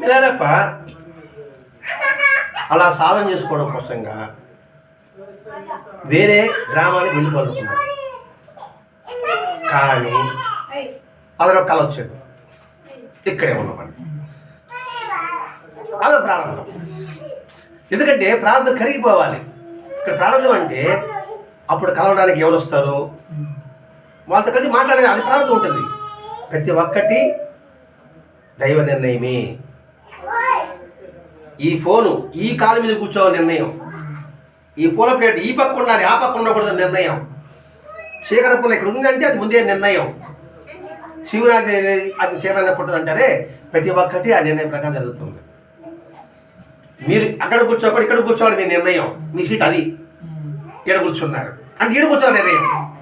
లేదప్ప అలా సాధన చేసుకోవడం కోసంగా వేరే గ్రామానికి వెళ్ళిపోతున్నారు కానీ అదొక కళ వచ్చేది. ఇక్కడే ఉన్నామని అదో ప్రారంభం. ఎందుకంటే ప్రారంభం కరిగిపోవాలి. ఇక్కడ ప్రారంభం అంటే అప్పుడు కలవడానికి ఎవరు వస్తారు? వాళ్ళతో కలిసి మాట్లాడేది అది ప్రారంభం ఉంటుంది. ప్రతి ఒక్కటి దైవ నిర్ణయమే. ఈ ఫోను ఈ కాలు మీద కూర్చోవాలి నిర్ణయం. ఈ పూల ప్లేట్ ఈ పక్క ఉండాలి ఆ పక్క ఉండకూడదు నిర్ణయం. చీకర పూల ఇక్కడ ఉందంటే అది ముందే నిర్ణయం. శివరాజు అది చీకరంగా పుట్టదు అంటారే ప్రతి ఒక్కటి ఆ నిర్ణయం ప్రకారం జరుగుతుంది. మీరు అక్కడ కూర్చోకూడదు ఇక్కడ కూర్చోవాలి మీ నిర్ణయం. మీ సీట్ అది. ఇక్కడ కూర్చున్నారు. అంటే ఇక్కడ కూర్చోవాలి నిర్ణయం.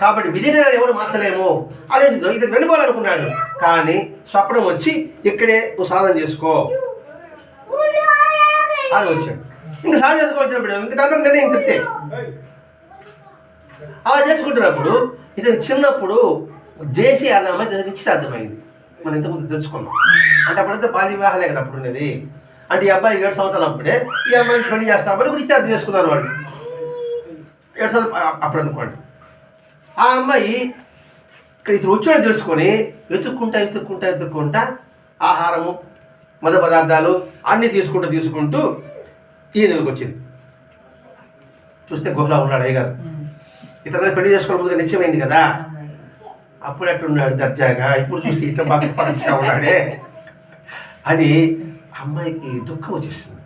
కాబట్టి విజయనగరం ఎవరు మార్చలేము. ఆలోచించు ఇతను వెళ్ళిపోవాలనుకున్నాడు. కానీ స్వప్నం వచ్చి ఇక్కడే నువ్వు సాధన చేసుకో. అని వచ్చాడు ఇంకా సాగు చేసుకోవచ్చినప్పుడు ఇంకా లేదా ఇంక చెప్తే. అలా చేసుకుంటున్నప్పుడు ఇతను చిన్నప్పుడు జేసీ అన్నమ్మ నిశ్చితార్థమైంది. మనం ఇంతకుముందు తెలుసుకున్నాం. అంటే అప్పుడంతా బాల్య వివాహాలే కదా అప్పుడు ఉండేది. అంటే ఈ అబ్బాయి ఏడు సంవత్సరాలు అప్పుడే ఈ అమ్మాయిని పెళ్ళి చేస్తామని నిశ్చితార్థం చేసుకున్నారు వాళ్ళు. ఏడు సంవత్సరాలు అప్పుడు అనుకోండి. ఆ అమ్మాయి ఇక్కడ ఇతను వచ్చాడు తెలుసుకొని వెతుక్కుంటా వెతుక్కుంటా వెతుక్కుంటా ఆహారము మద పదార్థాలు అన్నీ తీసుకుంటూ తీసుకుంటూ ఈ దగ్గరికి వచ్చింది చూస్తే గుహలో ఉన్నాడు అయ్యగారు. ఇతను పెళ్ళి చేసుకోవడం ముందుగా నిశ్చయమైంది కదా. అప్పుడు ఎట్టున్నాడు దర్జాగా. ఇప్పుడు చూస్తే ఇట్లా బాగా పరీక్షగా ఉన్నాడే. అని అమ్మాయికి దుఃఖం వచ్చేసింది.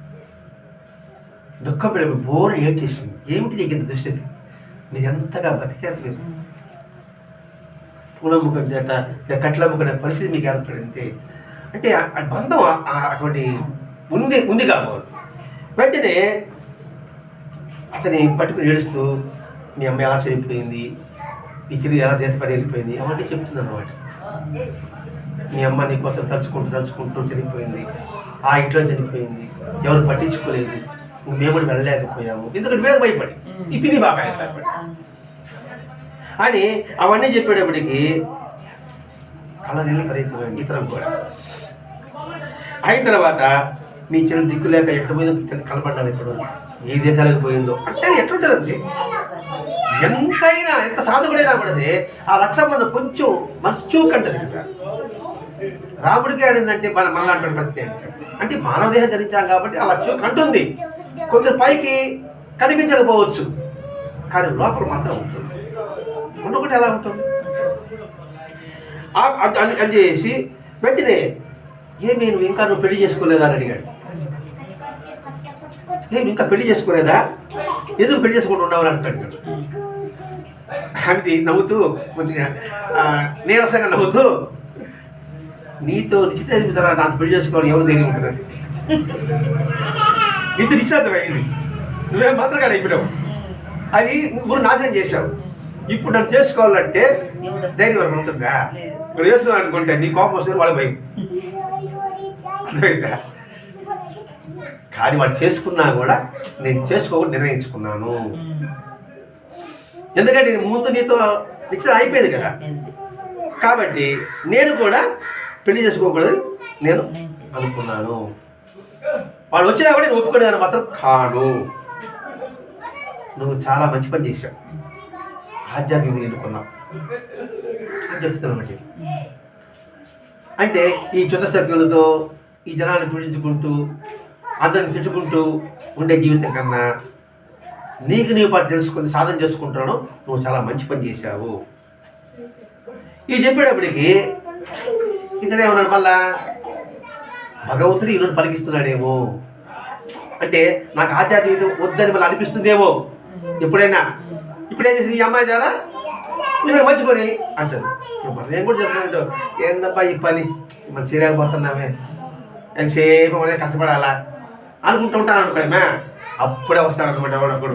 దుఃఖం పెడిపి బోరు ఏడ్చేసింది ఏమిటి నీకు ఇంత దుస్థితి? మీరు ఎంతగా బతికారు మీరు పూలమ్ముకుంటేట కట్లమ్ముకునే పరిస్థితి మీకు ఏర్పడింది? అంటే బంధం అటువంటి ఉంది ఉంది కాబోదు వెంటనే అతని పట్టుకుని ఏడుస్తూ మీ అమ్మ ఎలా చనిపోయింది? మీ చెల్లి ఎలా దేశపడి వెళ్ళిపోయింది? అవన్నీ చెప్తుంది అన్నమాట మీ అమ్మ నీ కోసం తలుచుకుంటూ తలుచుకుంటూ చనిపోయింది. ఆ ఇంట్లో చనిపోయింది. ఎవరు పట్టించుకోలేదు. మేము కూడా వెళ్ళలేకపోయాము. ఎందుకంటే వీళ్ళకి భయపడి. ఈ పిని బాబాయ్ భయపడి. అని అవన్నీ చెప్పేటప్పటికి కళ నీళ్ళు పరిగెత్తిపోయింది ఇతరం కూడా. అయిన తర్వాత మీ చెల్లి దిక్కు లేక ఎక్కడ పోయిందో కనపడ్డాను ఇప్పుడు ఏ దేశాలకు పోయిందో. అంటే ఎట్లుంటుందండి ఎంతైనా ఎంత సాధకుడైనా పడితే ఆ రక్షాబంధం కొంచెం మస్తు కంటది కదా. రాముడికి ఆడిందంటే మన మనలాంటి పరిస్థితి ఏంటి? అంటే మానవ దేహం ధరించాం కాబట్టి ఆ లక్ష్యం కంటుంది. కొందరు పైకి కనిపించకపోవచ్చు కానీ లోపల మాత్రం ఉంటుంది. ఉండకుంటే ఎలా ఉంటుంది? అది అది చేసి వెంటనే ఏమి నువ్వు ఇంకా నువ్వు పెళ్ళి చేసుకోలేదా అని అడిగాడు. ఏమి ఇంకా పెళ్ళి చేసుకోలేదా? ఎందుకు పెళ్ళి చేసుకుంటూ ఉండవని అంటాడు అది నవ్వుతూ కొద్దిగా ఆ, నీరసంగా నవ్వుతూ నీతో నిశ్చిత తర్వాత నాకు పెళ్ళి చేసుకోవాలి ఎవరు ధైర్యం ఉంటుందని నీతో నిశ్చితమైంది నువ్వేం మాత్రం అయిపోయావు అది నువ్వు నాశనం చేశావు. ఇప్పుడు నన్ను చేసుకోవాలంటే ధైర్యం వరకు ఉంటుందా? ఇప్పుడు చేసుకున్నాను అనుకుంటే నీ కోపం వస్తుంది వాళ్ళ భయం. అర్థమైందా? కానీ వాడు చేసుకున్నా కూడా నేను చేసుకోకుండా నిర్ణయించుకున్నాను. ఎందుకంటే ముందు నీతో నిశ్చితం అయిపోయింది కదా. కాబట్టి నేను కూడా పెళ్ళి చేసుకోకూడదు నేను అనుకున్నాను. వాళ్ళు వచ్చినా కూడా నేను ఒప్పుకునేదాన్ని మాత్రం కాను. నువ్వు చాలా మంచి పని చేశావు. ఆధ్యాత్మిక ఎన్నుకున్నావు అని చెప్తున్నాను అంటే ఈ చుట్ట సభ్యులతో ఈ జనాన్ని పూజించుకుంటూ అందరిని తిట్టుకుంటూ ఉండే జీవితం కన్నా నీకు నీ పాటు తెలుసుకొని సాధన చేసుకుంటున్నాను నువ్వు చాలా మంచి పని చేశావు. ఇది చెప్పేటప్పటికి ఇతనేమన్నాడు మళ్ళా. భగవంతుడు ఈరోజు పలికిస్తున్నాడేమో. అంటే నాకు ఆధ్యాత్మికత వద్దని మళ్ళీ అనిపిస్తుందేమో. ఎప్పుడైనా. ఇప్పుడేం చేసింది ఈ అమ్మాయి ద్వారా ఇవన్నీ మర్చిపోయి అంటారు ఇప్పుడు మనం ఏం కూడా చెప్తున్నట్టు ఏందబ్బా ఈ పని? మనం చేయలేకపోతున్నామే. ఎంతసేపు మనమే కష్టపడాలా అనుకుంటూ ఉంటాను అనుకోమా అప్పుడే వస్తాడు అనమాట ఎవడప్పుడు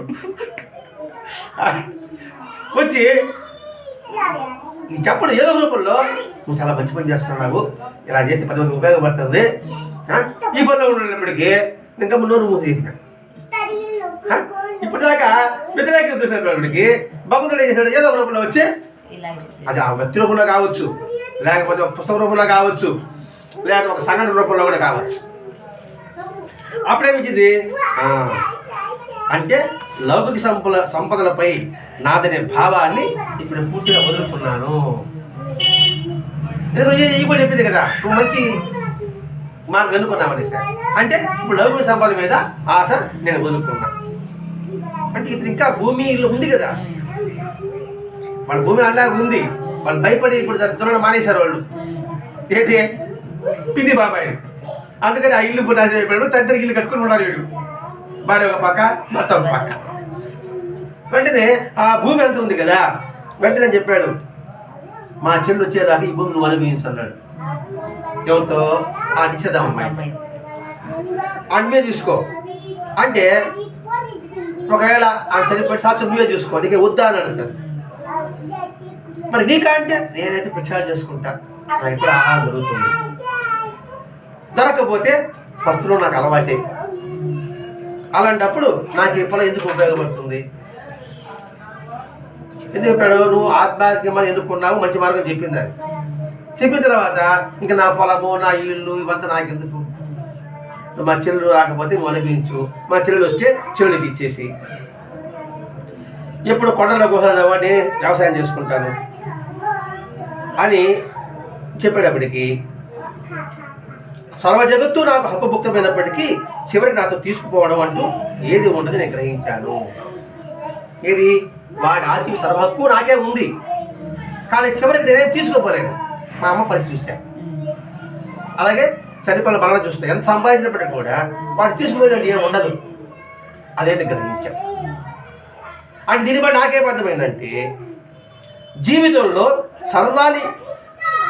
వచ్చి ఈ చెప్పడం ఏదో రూపంలో నువ్వు చాలా మంచి పని చేస్తున్నావు ఇలా చేస్తే పది మంది ఉపయోగపడుతుంది? ఈ పనిలో ఉన్నప్పటికీ ఇంకా నోరు మూసి చేసిన? ఇప్పుడు దాకా వ్యతిరేకం చూసినప్పటికి భగవంతుడు ఏం చేశాడు? ఏదో ఒక రూపంలో వచ్చి అది ఆ వ్యక్తి రూపంలో కావచ్చు లేకపోతే పుస్తక రూపంలో కావచ్చు లేదా ఒక సంఘటన రూపంలో కూడా కావచ్చు. అప్పుడేమిచ్చింది అంటే లౌకిక సంపద సంపదలపై నాదనే భావాన్ని ఇప్పుడు పూర్తిగా వదులుకున్నాను. ఈ కూడా చెప్పింది కదా. నువ్వు మంచి మార్గం అనుకున్నామని సార్. అంటే ఇప్పుడు లౌకిక సంపద మీద ఆశ నేను వదులుకున్నా. అంటే ఇది ఇంకా భూమి ఉంది కదా. వాళ్ళ భూమి అలాగే ఉంది. వాళ్ళు భయపడి ఇప్పుడు దున్నడం మానేశారు వాళ్ళు. ఏది పిన్ని బాబాయ్. అందుకని ఆ ఇల్లు పునాది అయిపోయాడు తండ్రికి ఇల్లు కట్టుకుని ఉన్నారు వీడు. భార్య ఒక పక్క భర్త ఒక పక్క. వెంటనే ఆ భూమి ఎంత ఉంది కదా వెంటనే చెప్పాడు మా చెల్లి వచ్చేదాకా ఈ భూమి నువ్వు అనుభవించన్నాడు. ఎవరితో? ఆ నిషేధం అమ్మాయి. అన్నే చూసుకో. అంటే ఒకవేళ ఆ చనిపోయి సాక్షి నువ్వే చూసుకో నీకే వద్దా అని అడుగుతాను మరి నీకా అంటే? నేనైతే ప్రచారం చేసుకుంటా. నాకు ఇప్పుడు ఆహారం దొరుకుతుంది దొరకపోతే ఫస్ట్లో నాకు అలవాటే. అలాంటప్పుడు నాకు ఈ పొలం ఎందుకు ఉపయోగపడుతుంది? ఎందుకు చెప్పాడు? నువ్వు ఆత్మార్థికమని ఎన్నుకున్నావు మంచి మార్గం చెప్పింది అది చెప్పిన తర్వాత ఇంకా నా పొలము నా ఇల్లు ఇవంతా నాకెందుకు? మా చెల్లెలు రాకపోతే నువ్వు మా చెల్లెలు వస్తే చెల్లెలకి ఇచ్చేసి. ఎప్పుడు కొండల గుహల నేను వ్యవసాయం చేసుకుంటాను అని చెప్పేటప్పటికి సర్వ జగత్తు నాకు హక్కుభుక్తమైనప్పటికీ చివరికి నాతో తీసుకుపోవడం అంటూ ఏది ఉండదు నేను గ్రహించాను. ఏది? వాడి ఆశ సర్వ హక్కు నాకే ఉంది. కానీ చివరికి నేనేం తీసుకోపోలేను. మా అమ్మ పరిస్థితి చూశాను అలాగే చనిపోయిన మరణ చూస్తే ఎంత సంపాదించినప్పటికీ కూడా వాడు తీసుకుపోయేది ఏం ఉండదు. అదేంటి గ్రహించాను. అంటే దీన్ని బట్టి నాకేం అర్థమైందంటే జీవితంలో సర్వాన్ని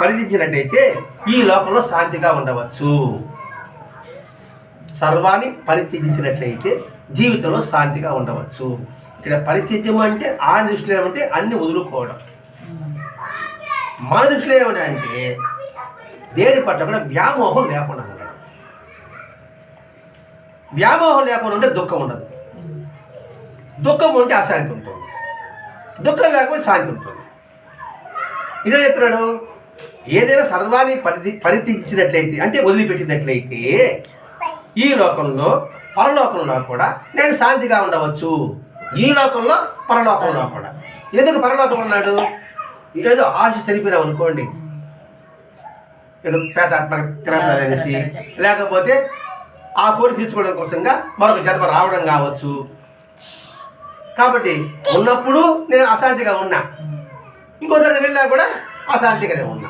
పరిధించినట్టయితే ఈ లోకంలో శాంతిగా ఉండవచ్చు. సర్వాన్ని పరిత్యజించినట్లయితే జీవితంలో శాంతిగా ఉండవచ్చు. ఇక్కడ పరిత్యజ్యం అంటే ఆ దృష్టిలో ఏమంటే అన్ని వదులుకోవడం. మన దృష్టిలో ఏమిటంటే దేని పట్ల కూడా వ్యామోహం లేకుండా ఉండడం. వ్యామోహం లేకుండా ఉంటే దుఃఖం ఉండదు. దుఃఖం ఉంటే అశాంతి ఉంటుంది. దుఃఖం లేకపోతే శాంతి ఉంటుంది. ఇదే చెప్తున్నాడు? ఏదైనా సర్వాన్ని పరిధి పరిధించినట్లయితే అంటే వదిలిపెట్టినట్లయితే ఈ లోకంలో పరలోకంలో కూడా నేను శాంతిగా ఉండవచ్చు. ఈ లోకంలో పరలోకంలో కూడా. ఎందుకు పరలోకం ఉన్నాడు? ఏదో ఆశ చనిపోయినాం అనుకోండి. ఏదో పేదాత్మక తిరగదు అనేసి. లేకపోతే ఆ కోరిక తీర్చుకోవడం కోసంగా మరొక జన్మ రావడం కావచ్చు. కాబట్టి ఉన్నప్పుడు నేను అశాంతిగా ఉన్నా. ఇంకో దగ్గర కూడా అశాంతిగానే ఉన్నా.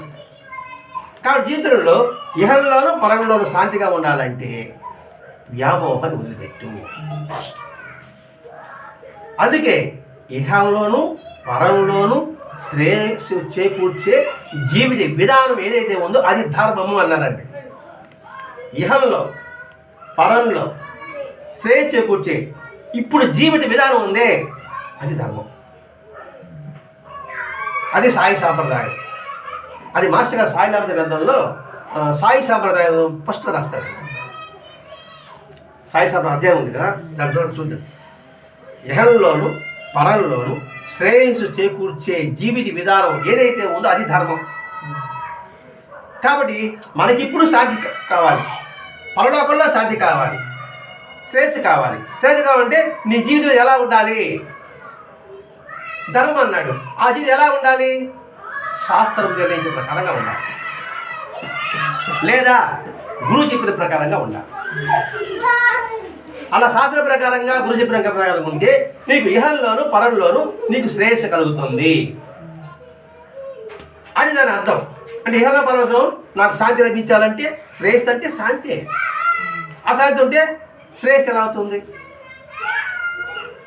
కాబట్టి జీవితంలో ఇహంలోనూ పరంలోనూ శాంతిగా ఉండాలంటే వ్యామోహాన్ని వదిలిపెట్టు. అందుకే ఇహంలోను పరంలోను శ్రేయస్సు చేకూర్చే జీవిత విధానం ఏదైతే ఉందో అది ధర్మము అన్నారండి. ఇహంలో పరంలో శ్రేయస్ చేకూర్చే ఇప్పుడు జీవిత విధానం ఉందే అది ధర్మం. అది సాయి సాంప్రదాయం. అది మాస్టర్ గారు సాయినాథ గ్రంథంలో సాయి సాంప్రదాయం ఫస్ట్ రాస్తాడు సాయి సాంప్రదాయం అధ్యాయం ఉంది కదా దాంట్లో చూద్దాం. ఇహంలోను పరంలోను శ్రేయస్సు చేకూర్చే జీవిత విధానం ఏదైతే ఉందో అది ధర్మం. కాబట్టి మనకిప్పుడు శాంతి కావాలి. పరలోకంలో శాంతి కావాలి. శ్రేయస్సు కావాలి. శ్రేయస్సు కావాలంటే నీ జీవితం ఎలా ఉండాలి? ధర్మం అన్నాడు. ఆ జీవితం ఎలా ఉండాలి? శాస్త్రం నిర్ణయించిన ప్రకారంగా ఉండాలి. లేదా గురువు చెప్పిన ప్రకారంగా ఉండాలి. అలా శాస్త్ర ప్రకారంగా గురు చెప్పిన ప్రకారంగా ఉంటే నీకు ఇహంలోను పరంలోను నీకు శ్రేయస్సు కలుగుతుంది. అని దాని అర్థం. అంటే ఇహంలో పరంలో నాకు శాంతి లభించాలంటే శ్రేయస్సు అంటే శాంతి. అశాంతి ఉంటే శ్రేయస్సు ఎలా అవుతుంది?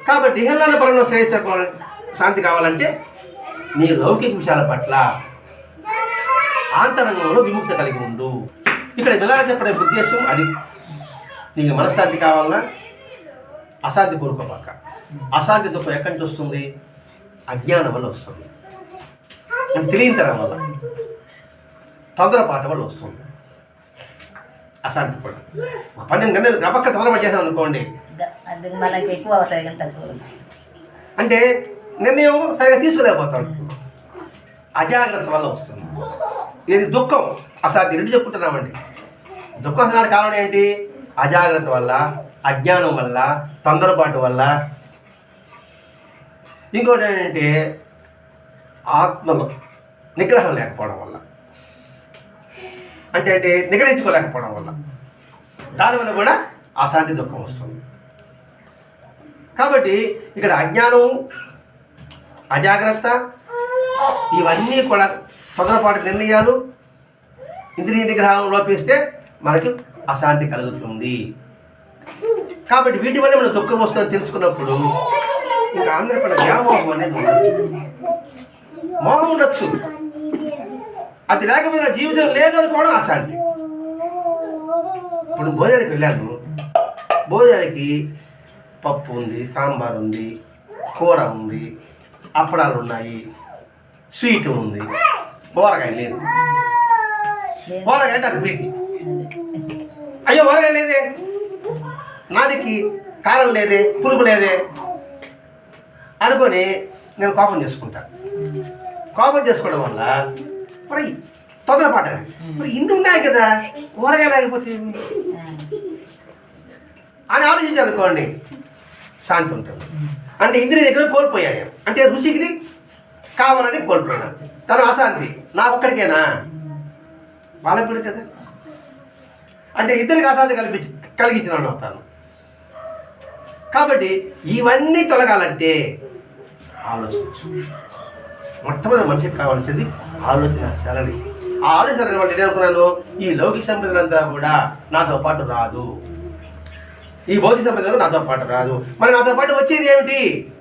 కాబట్టి ఇహంలోని పరంలో శ్రేయస్సు శాంతి కావాలంటే నీ లౌకిక విషయాల పట్ల ఆంతరంగంలో విముక్త కలిగి ఉండు. ఇక్కడ ఎలా చెప్పడే ఉద్దేశం అది. నీకు మనశ్శాంతి కావాలన్నా అశాంతి కోరుకోపాక అశాంతి దుఃఖం ఎక్కడి నుంచి వస్తుంది? అజ్ఞానం వల్ల వస్తుంది. మనకు తెలియతనం వల్ల. తొందరపాటు వల్ల వస్తుంది. అశాంతి కూడా. పన్నెండు గంటలు గబక్క తొందరపాటు చేసాం అనుకోండి. అది అంటే నిర్ణయం సరిగా తీసుకోలేకపోతాడు. అజాగ్రత్త వల్ల వస్తుంది. ఇది దుఃఖం. అసలు రెండు చెప్పుకుంటున్నామండి? దుఃఖం అసలు కారణం ఏంటి? అజాగ్రత్త వల్ల అజ్ఞానం వల్ల తొందరపాటు వల్ల. ఇంకోటి ఏంటంటే ఆత్మలో నిగ్రహం లేకపోవడం వల్ల. అంటే అంటే నిగ్రహించుకోలేకపోవడం వల్ల. దానివల్ల కూడా అశాంతి దుఃఖం వస్తుంది. కాబట్టి ఇక్కడ అజ్ఞానం అజాగ్రత్త. ఇవన్నీ కూడా తొందరపాటు నిర్ణయాలు ఇంద్రియ నిగ్రహం లోపిస్తే మనకి అశాంతి కలుగుతుంది. కాబట్టి వీటి వల్ల మనం దుఃఖం వస్తుందని తెలుసుకున్నప్పుడు ఇంకా ఆంధ్రపడ వ్యామోహం అనేది ఉండదు. మోహం ఉండొచ్చు. అది లేకపోయినా జీవితం లేదనుకోవడం అశాంతి. ఇప్పుడు భోజనానికి వెళ్ళాను భోజనానికి పప్పు ఉంది సాంబార్ ఉంది కూర ఉంది. అప్పడాలు ఉన్నాయి స్వీట్ ఉంది. కూరగాయ లేదు. కూరగాయ అంటే ప్రీతి అయ్యో కూరగాయ లేదే. నాదికి కారం లేదే పులుపు లేదే అనుకొని నేను కోపం చేసుకుంటా. కోపం చేసుకోవడం వల్ల మరి తొందరపాటు మరి ఇన్ని ఉన్నాయి కదా కూరగాయ లేకపోతే? అని ఆలోచించాలనుకోండి శాంతి ఉంటుంది. అంటే ఇంద్రియ నిగ్రహం కోల్పోయాను అంటే రుచికి కావాలని కోల్పోయినా తను అశాంతి నా ఒక్కడికేనా? వాళ్ళకి కూడా కదా. అంటే ఇద్దరికి అశాంతి కల్పించి కలిగించిన అవుతాను కాబట్టి ఇవన్నీ తొలగాలంటే ఆలోచించు. మొట్టమొదటి మనిషికి కావాల్సింది ఆలోచన సరళి ఆ ఆలోచన నేను అనుకున్నాను ఈ లౌకిక సంపదలంతా కూడా నాతో పాటు రాదు. ఈ భౌతిక సంపద నాతో పాటు రాదు. మరి నాతో పాటు వచ్చేది ఏమిటి?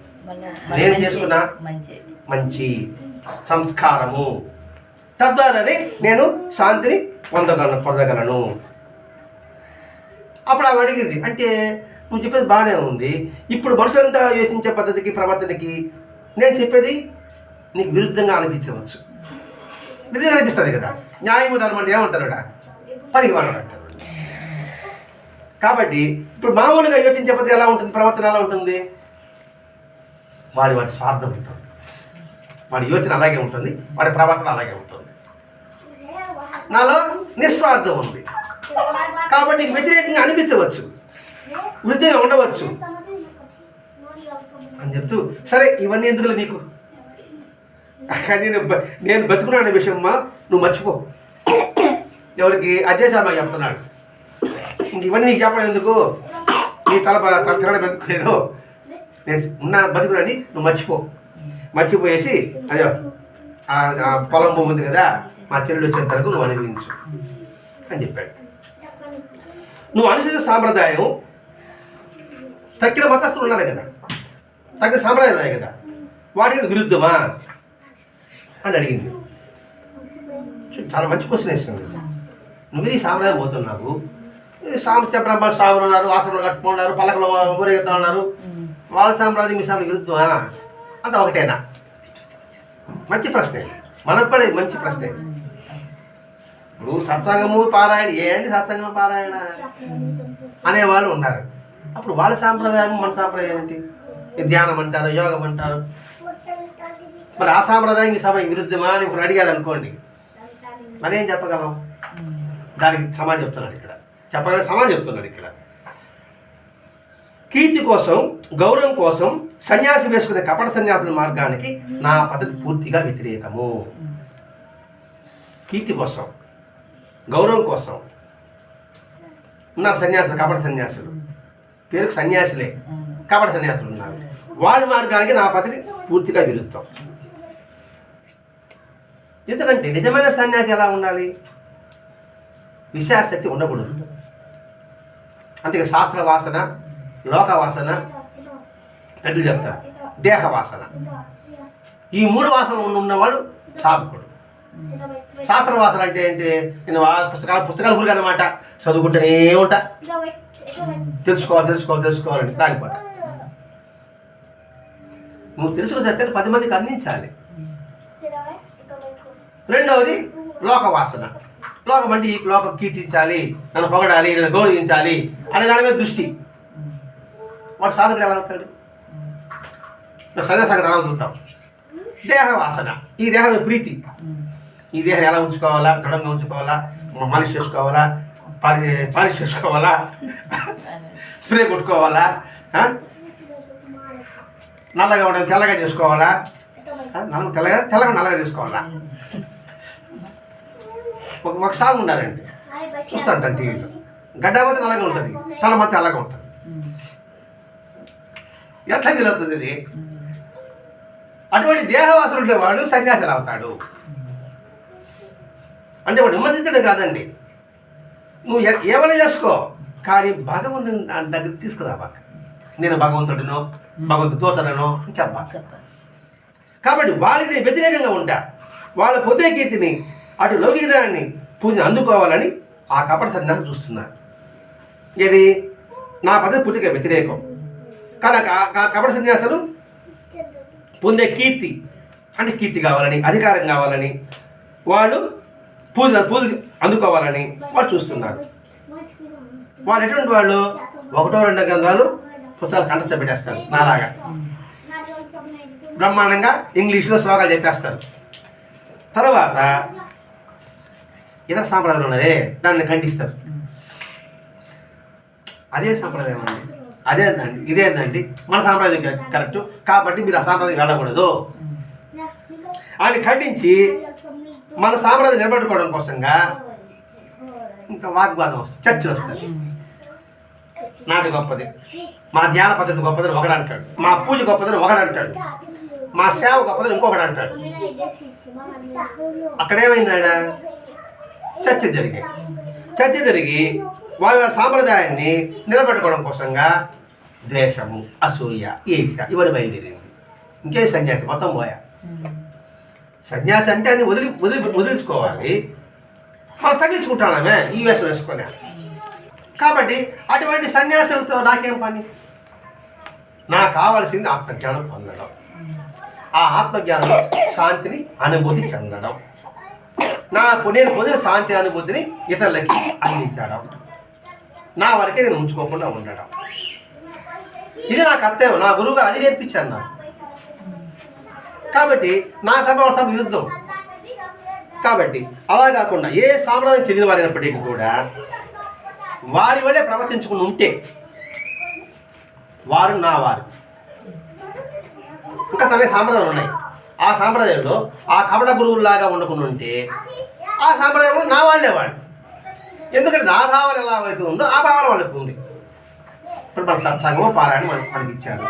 నేను చేసుకున్నా? మంచి. మంచి సంస్కారము. తద్వారానే నేను శాంతిని పొందగలను పొందగలను. అప్పుడు ఆమె అడిగింది అంటే నువ్వు చెప్పేది బాగానే ఉంది. ఇప్పుడు మనుషులంతా యోచించే పద్ధతికి ప్రవర్తనకి నేను చెప్పేది నీకు విరుద్ధంగా అనిపించవచ్చు. విరుద్ధంగా అనిపిస్తుంది కదా. న్యాయము ధర్మం అంటే ఏమంటారు పనికి వాళ్ళు అంటారు. కాబట్టి ఇప్పుడు మామూలుగా యోచించే పద్ధతి ఎలా ఉంటుంది? ప్రవర్తన ఎలా ఉంటుంది? వాడి వాడి స్వార్థం ఉంటుంది. వాడి యోచన అలాగే ఉంటుంది. వాడి ప్రవర్తన అలాగే ఉంటుంది. నాలో నిస్వార్థం ఉంది. కాబట్టి వ్యతిరేకంగా అనిపించవచ్చు. వృద్ధిగా ఉండవచ్చు. అని చెప్తూ సరే ఇవన్నీ ఎందుకు నీకు కానీ నేను నేను బతుకున్నాను విషయమ్మా నువ్వు మర్చిపో. ఎవరికి? అజయ్ శర్మ చెప్తున్నాడు. ఇంక ఇవన్నీ నీకు చెప్పడం ఎందుకు? నీ తల తల తిరగడం ఎందుకు నేను? నేను ఉన్న బతుకునని నువ్వు మర్చిపో. మర్చిపోయేసి అదే ఆ పొలం భూమి ఉంది కదా మా చెల్లెలు వచ్చేంత వరకు నువ్వు అనుభవించు అని చెప్పాడు. నువ్వు అనుసరించిన సాంప్రదాయం తక్కిన మతస్థులు ఉన్నారు కదా తగ్గిన సాంప్రదాయం ఉన్నాయి కదా వాటికి విరుద్ధమా అని అడిగింది. చాలా మంచి క్వశ్చన్ వేసింది. నువ్వు ఈ సాంప్రదాయం పోతున్నావు ఈ సాం చెప్పడం సాగులు ఉన్నారు ఆసనలు కట్టుకున్నారు పలకలు ఊరేగుతా ఉన్నారు. వాళ్ళ సాంప్రదాయం మీ సాంప్రదాయం విరుద్ధమా అంత ఒకటేనా? మంచి ప్రశ్నే. మనకు కూడా మంచి ప్రశ్నే. ఇప్పుడు సత్సంగము పారాయణ ఏంటి సత్సంగం పారాయణ? అనేవాళ్ళు ఉన్నారు. అప్పుడు వాళ్ళ సాంప్రదాయం మన సాంప్రదాయం ఏంటి? ఈ ధ్యానం అంటారు యోగం అంటారు. మరి ఆ సాంప్రదాయం ఈ సభ విరుద్ధమా అని ఇప్పుడు అడిగారు అనుకోండి. మరి చెప్పగలం? దానికి సమాజం చెప్తున్నాడు ఇక్కడ. చెప్పగానే సమాజం చెప్తున్నాడు ఇక్కడ. కీర్తి కోసం గౌరవం కోసం సన్యాసి వేసుకునే కపట సన్యాసుల మార్గానికి నా పద్ధతి పూర్తిగా వ్యతిరేకము. కీర్తి కోసం గౌరవం కోసం ఉన్నారు సన్యాసులు కపట సన్యాసులు. పేరుకు సన్యాసులే కపట సన్యాసులు ఉన్నారు. వాళ్ళ మార్గానికి నా పద్ధతి పూర్తిగా విరుద్ధం. ఎందుకంటే నిజమైన సన్యాసి ఎలా ఉండాలి? విశ్వాసక్తి ఉండకూడదు. అందుకే శాస్త్ర వాసన లోక వాసన పెద్దలు చెప్తారు. దేహ వాసన ఈ మూడు వాసనలు ఉన్నవాడు సాధకుడు. శాస్త్ర వాసన అంటే ఏంటి? నేను పుస్తకాలు పుస్తకాలు గురి అనమాట చదువుకుంటూనే ఉంటా. తెలుసుకోవాలి తెలుసుకోవాలి తెలుసుకోవాలని దానిపాట నువ్వు తెలుసుకున్న సత్యాన్ని పది మందికి అందించాలి. రెండవది లోక వాసన లోకం అంటే ఈ లోకం కీర్తించాలి నన్ను పొగడాలి నన్ను గౌరవించాలి అనే దాని మీద దృష్టి. వాడు సాధకుడు ఎలా అవుతాడు సన్యాసాగర్ ఎలా చూద్దాం దేహ వాసన. ఈ దేహం ప్రీతి. ఈ దేహాన్ని ఎలా ఉంచుకోవాలా? దృఢంగా ఉంచుకోవాలా? మాలిష్ చేసుకోవాలా? పాలి పాలిష్ చేసుకోవాలా? స్ప్రే కొట్టుకోవాలా? నల్లగా ఉండదు తెల్లగా చేసుకోవాలా? నల్ల తెల్లగా తెల్లగా నల్లగా చేసుకోవాలా? ఒక ఒక సాంగ్ ఉన్నారండి చూస్తాంటాను టీవీలో. గడ్డాపతి నల్లగా ఉంటుంది. తల మధ్య తెల్లగా ఉంటుంది. ఎట్లా తెలుస్తుంది ఇది? అటువంటి దేహవాసులు ఉండేవాడు సన్యాసులు అవుతాడు. అంటే వాడు విమర్శించడం కాదండి. నువ్వు ఏమైనా చేసుకో. కానీ భగవంతుని నా దగ్గర తీసుకురాబాక నేను భగవంతుడినో భగవంతుడు దోతనో అని చెప్పాలి కాబట్టి వాళ్ళకి నేను వ్యతిరేకంగా ఉంటా. వాళ్ళ పొద్దే కీర్తిని అటు లౌకికదాన్ని పూజను అందుకోవాలని ఆ కపట సన్యాసం చూస్తున్నారు. ఇది నా పద్ధతి పూర్తిగా వ్యతిరేకం. కానీ ఆ కపట సన్యాసాలు పొందే కీర్తి అంటే కీర్తి కావాలని అధికారం కావాలని వాళ్ళు పూజ పూజ అందుకోవాలని వాళ్ళు చూస్తున్నారు. వాళ్ళు ఎటువంటి వాళ్ళు? ఒకటో రెండో గ్రంథాలు పుస్తకాలు కంటస్థ పెట్టేస్తారు. నాలాగా. బ్రహ్మాండంగా ఇంగ్లీష్లో శ్లోకాలు చెప్పేస్తారు. తర్వాత ఇతర సాంప్రదాయాలు ఉన్నదే దాన్ని ఖండిస్తారు. అదే సాంప్రదాయం అండి. అదేందండి ఇదేందండి మన సాంప్రదాయం కరెక్ట్. కాబట్టి మీరు ఆ సాంప్రదాయం వెళ్ళకూడదు. ఆయన ఖండించి మన సాంప్రదాయం నిలబెట్టుకోవడం కోసంగా ఇంకా వాగ్వాదం వస్తుంది చర్చలు వస్తాయి. నాది గొప్పది. మా ధ్యాన పద్ధతి గొప్పదని ఒకడు అంటాడు. మా పూజ గొప్పదని ఒకడు అంటాడు. మా సేవ గొప్పదని ఇంకొకడు అంటాడు. అక్కడేమైందాడ చర్చ జరిగాయి. చర్చ జరిగి వాళ్ళ వారి సాంప్రదాయాన్ని నిలబెట్టుకోవడం కోసంగా ద్వేషము అసూయ ఈర్ష ఇవన్నీ బయలుదేరింది. ఇంకే సన్యాసి మొత్తం పోయా. సన్యాసి అంటే అన్ని వదిలి వదిలి వదిలించుకోవాలి. మనం తగ్గించుకుంటామే ఈ వేషం వేసుకొని. కాబట్టి అటువంటి సన్యాసులతో నాకేం పని? నాకు కావాల్సింది ఆత్మజ్ఞానం పొందడం. ఆ ఆత్మజ్ఞానం శాంతిని అనుభూతి చెందడం. నా నేను పొందిన శాంతి అనుభూతిని ఇతరులకి అందించడం. నా వరకే నేను ఉంచుకోకుండా ఉండడం. ఇది నా కర్తవ్యం. నా గురువు గారు అది నేర్పించాను నాకు. కాబట్టి నా సభ సభ విరుద్ధం. కాబట్టి అలా కాకుండా ఏ సామ్రాజ్యం చెందిన వారైనప్పటికీ కూడా వారి వల్లే ప్రవర్తించుకుని ఉంటే వారు నా వారు. ఇంకా సరే సాంప్రదాయాలు ఉన్నాయి. ఆ సాంప్రదాయంలో ఆ కపట గురువులాగా ఉండకుండా ఉంటే ఆ సాంప్రదాయంలో నా వాళ్ళేవాడు ఎందుకంటే నా భావన ఎలా అయితే ఉందో ఆ భావన వాళ్ళకి ఉంది. ఇప్పుడు మన సత్సంగము పారాయణ మనకి మనకి ఇచ్చారు.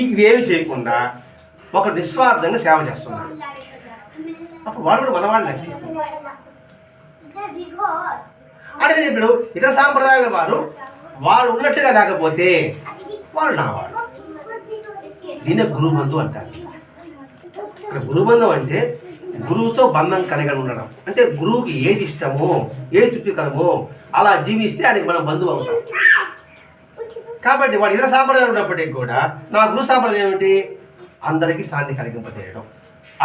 ఇవేమి చేయకుండా ఒక నిస్వార్థంగా సేవ చేస్తున్నాడు అప్పుడు వాడు కూడా మనవాళ్ళు లెక్క ఇప్పుడు ఇతర సాంప్రదాయాల వారు వాళ్ళు ఉన్నట్టుగా లేకపోతే వాళ్ళు నా వాళ్ళు. దీన్ని గురుబంధు అంటారు. ఇక్కడ గురుబంధం అంటే గురువుతో బంధం కలిగి ఉండడం. అంటే గురువుకి ఏది ఇష్టమో ఏది తృప్తికరమో అలా జీవిస్తే ఆయనకి మనం బంధువు అవుతాం. కాబట్టి వాడు ఇతర సాంప్రదాయాలు ఉన్నప్పటికీ కూడా నా గురు సాంప్రదాయం ఏమిటి? అందరికీ శాంతి కలిగింపజేయడం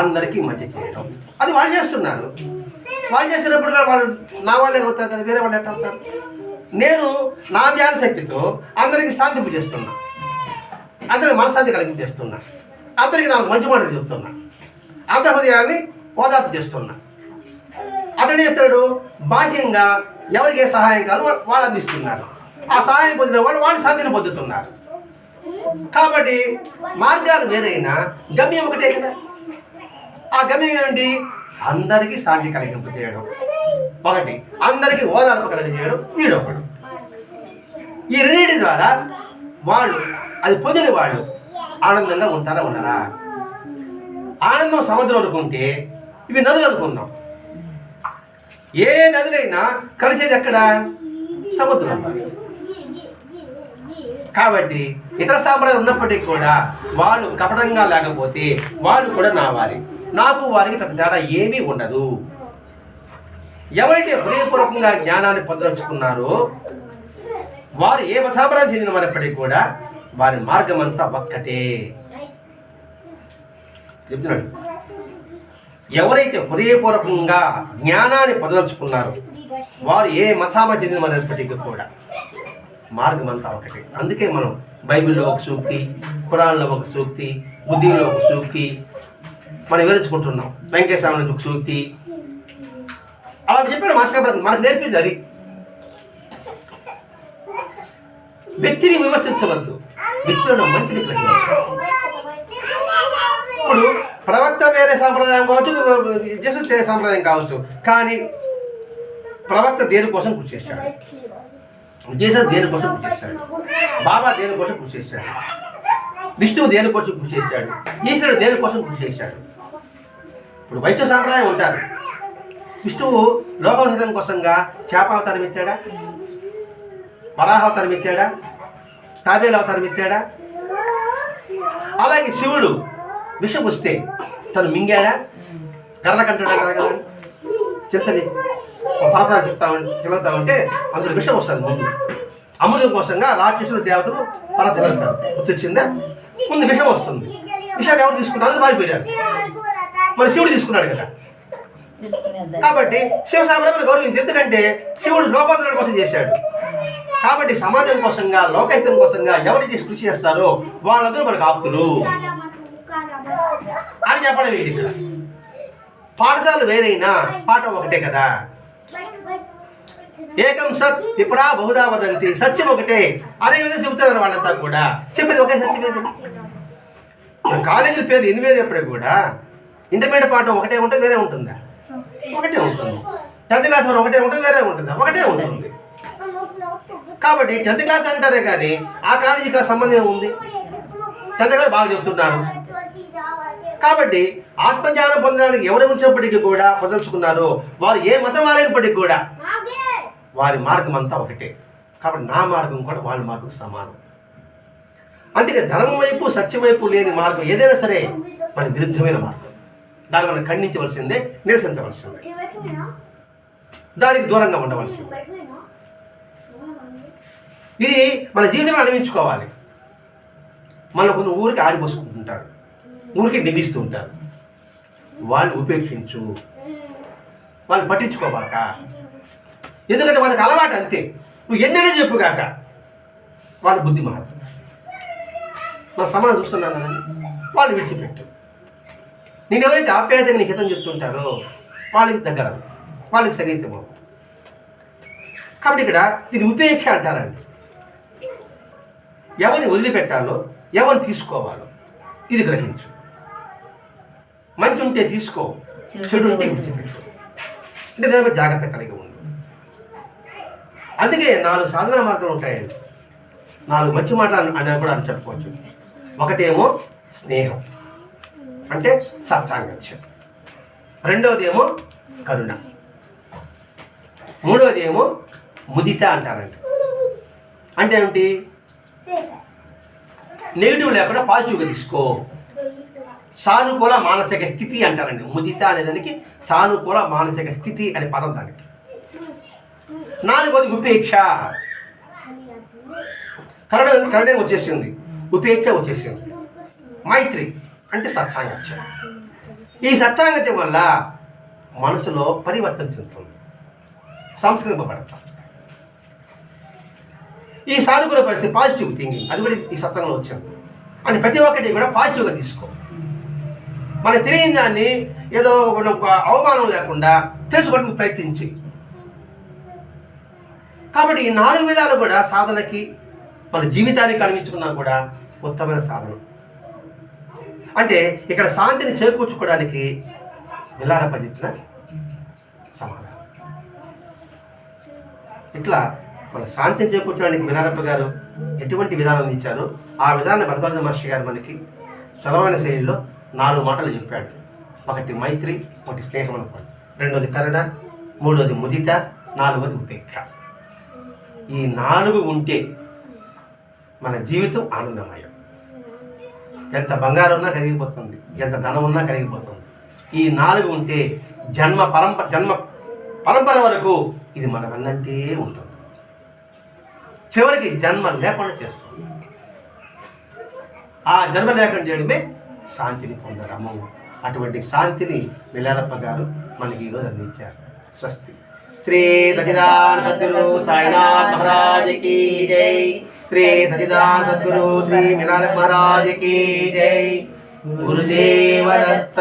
అందరికీ మంచి చేయడం. అది వాళ్ళు చేస్తున్నారు. వాళ్ళు చేసినప్పుడు వాళ్ళు నా వాళ్ళే అవుతారు కదా వేరే వాళ్ళు ఎట్లా అవుతారు? నేను నా ధ్యాన శక్తితో అందరికీ శాంతింపు చేస్తున్నా అందరికి మనశ్శాంతి కలిగించేస్తున్నా అతనికి నాకు మంచి మాటలు చెప్తున్నా. అందరి హృదయాన్ని ఓదార్పు చేస్తున్నా. అతడు చేస్తాడు? బాహ్యంగా ఎవరికి ఏ సహాయం కాదు వాళ్ళు అందిస్తున్నారు. ఆ సహాయం పొందిన వాళ్ళు వాళ్ళు శాంతిని పొందుతున్నారు. కాబట్టి మార్గాలు వేరైనా గమ్యం ఒకటే కదా. ఆ గమ్యం ఏమిటి? అందరికీ శాంతి కలిగింపు చేయడం. ఒకటి అందరికీ ఓదార్పు కలిగించేయడం వీడొకడు. ఈ రెండింటి ద్వారా వాళ్ళు అది పొందిన వాళ్ళు ఆనందంగా ఉంటారా ఉన్నారా ఆనందం సముద్రం అనుకుంటే ఇవి నదులు అనుకుందాం. ఏ నదులైనా కలిసేది ఎక్కడ? సముద్రం. కాబట్టి ఇతర సాంప్రదాయం ఉన్నప్పటికీ కూడా వాళ్ళు కపటంగా లేకపోతే వాళ్ళు కూడా నా వారి. నాకు వారికి పెద్ద తేడా ఏమీ ఉండదు. ఎవరైతే హృదయపూర్వకంగా జ్ఞానాన్ని పొందలుచుకున్నారో వారు ఏ సాంప్రదాయం చెందిన వారిప్పటికీ కూడా వారి మార్గం అంతా ఒక్కటే. చెప్తున్నాడు. ఎవరైతే హృదయపూర్వకంగా జ్ఞానాన్ని పొందలుచుకున్నారో వారు ఏ మతామ చెందిన వారిప్పటికీ కూడా మార్గం అంతా ఒకటే అందుకే మనం బైబిల్లో ఒక సూక్తి ఖురాన్లో ఒక సూక్తి బుద్ధిలో ఒక సూక్తి మనం వివరించుకుంటున్నాం. వెంకటేశ్వర ఒక సూక్తి. అలా చెప్పాడు మాస్టర్ మనకు నేర్పింది అది. వ్యక్తిని విమర్శించవద్దు. వ్యక్తులను మంచిని గ్రహించాలి ఇప్పుడు ప్రవక్త వేరే సాంప్రదాయం కావచ్చు జసస్ వేరే సాంప్రదాయం కావచ్చు కానీ ప్రవక్త దేనికోసం కృషి చేశాడు? జీసస్ దేనికోసం కృషి చేశాడు? బాబా దేనికోసం కృషి చేశాడు? విష్ణువు దేనికోసం కృషి చేశాడు? ఈశ్వరుడు దేనికోసం కృషి చేశాడు? ఇప్పుడు వైశ్య సాంప్రదాయం ఉంటారు విష్ణువు లోకహితం కోసంగా చేపావతారం ఎత్తాడా? వరాహావతారం ఎత్తాడా? తాబేలు అవతారం ఎత్తాడా? అలాగే శివుడు విషం వస్తే తను మింగాడా? గర్ర కంటాడా కదా? ఒక పర్వతాలు చెప్తా తిరుగుతా ఉంటే అందులో విషం వస్తుంది ముందు. అమృతం కోసంగా రాక్షసులు దేవతలు పర్వతం వెళ్తారు గుర్తొచ్చిందా? ముందు విషం వస్తుంది. విషయాన్ని ఎవరు తీసుకుంటారు? అందరూ మారిపోయారు మరి శివుడు తీసుకున్నాడు కదా? కాబట్టి శివ గౌరవించి. ఎందుకంటే శివుడు లోకోత్తరుడి కోసం చేశాడు. కాబట్టి సమాజం కోసంగా లోకహితం కోసంగా ఎవరైతే కృషి చేస్తారో వాళ్ళందరూ మనకు ఆప్తులు. అని చెప్పడం ఏంటి ఇక్కడ? పాఠశాలలు వేరైనా పాఠం ఒకటే కదా. ఏకం సత్ విప్రా బహుదా వదంతి సత్యం ఒకటే. అనే విధంగా చెబుతున్నారు వాళ్ళంతా కూడా. చెప్పేది ఒకే సత్యం కాలేజీ పేరు ఎన్ని కూడా ఇంటర్మీడియట్ పాఠం ఒకటే ఉంటే వేరే ఉంటుందా? ఒకటే ఉంటుంది. టెన్త్ క్లాస్ వరకు ఒకటే ఉంటుంది వేరే ఉంటుందా? ఒకటే ఉంటుంది. కాబట్టి టెన్త్ క్లాస్ అంటారే కానీ ఆ కాలేజీకి సంబంధం ఉంది టెన్త్ క్లాస్ బాగా చెప్తున్నారు. కాబట్టి ఆత్మజ్ఞానం పొందడానికి ఎవరు ఉంచినప్పటికీ కూడా పొందలుచుకున్నారో వారు ఏ మతం వారైనప్పటికీ కూడా వారి మార్గం అంతా ఒకటే. కాబట్టి నా మార్గం కూడా వాళ్ళ మార్గం సమానం. అందుకే ధనం వైపు సత్యం వైపు లేని మార్గం ఏదైనా సరే మన విరుద్ధమైన మార్గం. దాన్ని మనం ఖండించవలసిందే నిరసించవలసిందే. దానికి దూరంగా ఉండవలసిందే. ఇది మన జీవితంలో అనిపించుకోవాలి. మన కొన్ని ఊరికి ఆడిపోసుకుంటుంటారు. ఊరికి నిందిస్తూ ఉంటారు వాళ్ళు ఉపేక్షించు. వాళ్ళు పట్టించుకోబాక. ఎందుకంటే వాళ్ళకి అలవాటు అంతే. నువ్వు ఎన్నైనా చెప్పు కాక వాళ్ళ బుద్ధి మారదు మన సమాజం చూస్తున్నాను కానీ వాళ్ళు విడిచిపెట్టు. నేను ఎవరైతే ఆప్యాయతగా నీకు హితం చెప్తుంటారో వాళ్ళకి దగ్గర వాళ్ళకి సరిగ్గా కాబట్టి ఇక్కడ ఇది ఉపేక్ష అంటారండి ఎవరిని వదిలిపెట్టాలో ఎవరిని తీసుకోవాలో ఇది గ్రహించు. మంచి ఉంటే తీసుకో చెడు ఉంటే విడిచిపెట్టు అంటే దానిపై జాగ్రత్త కలిగి ఉండు. అందుకే నాలుగు సాధనా మార్గాలు ఉంటాయండి. నాలుగు మంచి మాటలు అని కూడా అని చెప్పుకోవచ్చు. ఒకటేమో స్నేహం అంటే సత్సాంగత్యం. రెండవది ఏమో కరుణ. మూడవది ఏమో ముదిత అంటారండి అంటే ఏమిటి? నెగిటివ్ లేకుండా పాజిటివ్గా తీసుకో. సానుకూల మానసిక స్థితి అంటారండి. ముదిత అనేదానికి సానుకూల మానసిక స్థితి అనే పదం దానికి. నాలుగోది ఉపేక్ష. కరణ కరణ వచ్చేసింది. ఉపేక్ష వచ్చేసింది. మైత్రి అంటే సత్సాంగత్యం. ఈ సత్సాంగత్యం వల్ల మనసులో పరివర్తన చెందుతుంది. సంస్కరింపబడతాం. ఈ సానుకూల పరిస్థితి పాజిటివ్ థింకింగ్ అది కూడా ఈ సత్రంలో వచ్చింది అని ప్రతి ఒక్కటి కూడా పాజిటివ్గా తీసుకో. మన తెలియని దాన్ని ఏదో ఒక అవమానం లేకుండా తెలుసుకోవడానికి ప్రయత్నించి. కాబట్టి ఈ నాలుగు విధాలు కూడా సాధనకి మన జీవితానికి కనిపించుకున్నా కూడా ఉత్తమైన సాధన. అంటే ఇక్కడ శాంతిని చేకూర్చుకోవడానికి విలార సమాధానం. ఇట్లా మన శాంతిని చేకూర్చడానికి మినారప్ప గారు ఎటువంటి విధానం ఇచ్చారో ఆ విధానం భరతాజ మహర్షి గారు మనకి సులభమైన శైలిలో నాలుగు మాటలు చెప్పాడు. ఒకటి మైత్రి ఒకటి స్నేహం అనుకోండి రెండోది కరుణ మూడోది ముదిత నాలుగోది ఉపేక్ష. ఈ నాలుగు ఉంటే మన జీవితం ఆనందమయం. ఎంత బంగారం ఉన్నా కరిగిపోతుంది ఎంత ధనం ఉన్నా కరిగిపోతుంది. ఈ నాలుగు ఉంటే జన్మ పరంప జన్మ పరంపర వరకు ఇది మన వెన్నంటే ఉంటుంది చివరికి జన్మ లేకుండా చేస్తుంది. ఆ జన్మ లేకుండా చేయడమే శాంతిని పొందడము అటువంటి శాంతిని మిలారప్ప గారు మనకి ఈరోజు అందించారు. స్వస్తి. శ్రీ సచిదాన్ సద్గురు సాయినాథ్ మహారాజ్ కీ జై. శ్రీ సచిదాన్ సద్గురు శ్రీ మిలారప్ప మహారాజ్ కీ జై. గురుదేవదత్త